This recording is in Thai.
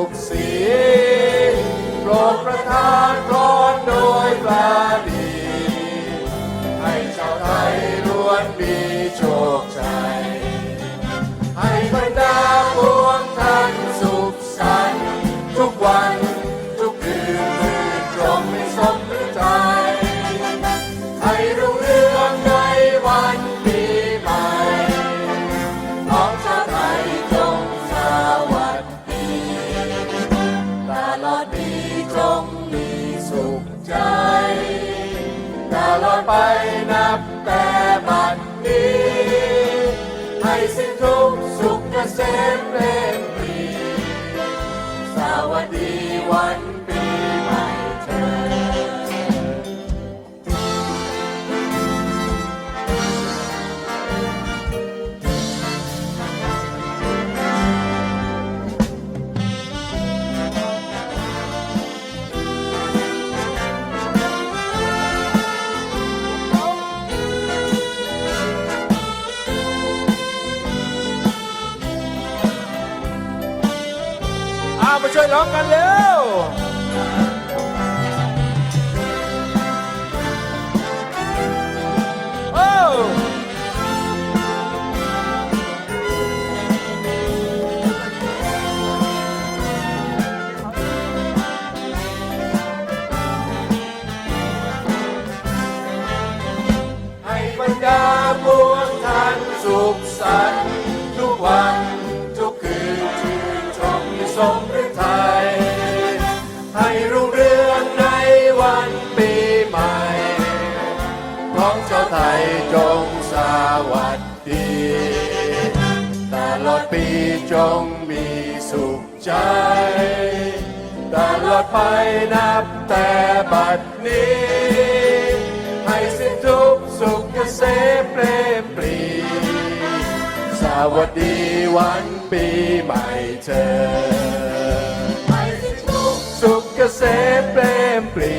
สุสีโปรดประทานพรโดยปราดี ให้ชาวไทยล้วนมีโชคชัยให้บรรดาพวงท่านสุขสันต์ทุกวัน ดีจงมีสุขใจ ตลอดไปนับแต่บัดนี้ ให้สิ้นทุกสุขเกษมเเอามาช่วยร้องกันเร็วโอ้ให้บรรดาพวกท่านสุขสันต์ ของเจ้าไทยจงสวัสดีตลอดปีจงมีสุขใจตลอดไปนับแต่บัดนี้ ให้สิ้นทุกข์สุขเกษมเปรมปรี สวัสดีวันปีใหม่เธอ ให้สิ้นทุกข์สุขเกษมเปรมปรี